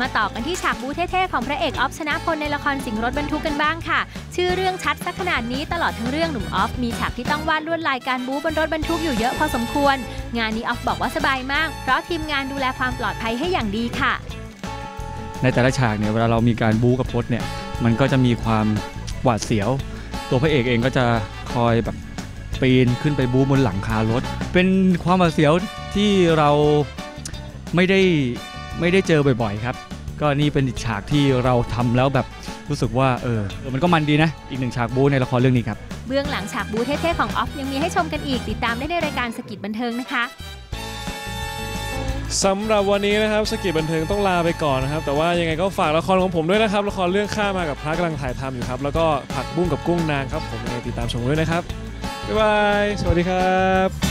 มาต่อกันที่ฉากบูเท่ๆของพระเอกออฟชนะพลในละครสิงห์รถบรรทุกกันบ้างค่ะ ชื่อเรื่องชัดสักขนาดนี้ตลอดทั้งเรื่องหนุ่มออฟมีฉากที่ต้องวาดลวดลายการบูบนรถบรรทุกอยู่เยอะพอสมควร งานนี้ออฟบอกว่าสบายมาก เพราะทีมงานดูแลความปลอดภัยให้อย่างดีค่ะ ในแต่ละฉากเนี่ยเวลาเรามีการบู๊กับพจน์เนี่ยมันก็จะมีความหวาดเสียว ตัวพระเอกเองก็จะคอยแบบปีนขึ้นไปบู๊บนหลังคารถ เป็นความหวาดเสียวที่เราไม่ได้ ไม่ได้เจอบ่อยๆครับ ก็นี่เป็นอีกฉากที่เราทำแล้วแบบรู้สึกว่าเออเออมันก็มันดีนะ อีกหนึ่งฉากบู๊ในละครเรื่องนี้ครับ เบื้องหลังฉากบูเท่ๆของออฟยังมีให้ชมกันอีก ติดตามได้ในรายการสกิดบันเทิงนะคะสำหรับวันนี้นะครับสกิจบันเทิงต้องลาไปก่อนนะครับ แต่ว่ายังไงก็ฝากละครของผมด้วยนะครับ ละครเรื่องข้ามากับพระกำลังถ่ายทำอยู่ครับ แล้วก็ผักบุ้งกับกุ้งนางครับผมยังไงติดตามชมด้วยนะครับบ๊ายบายสวัสดีครับ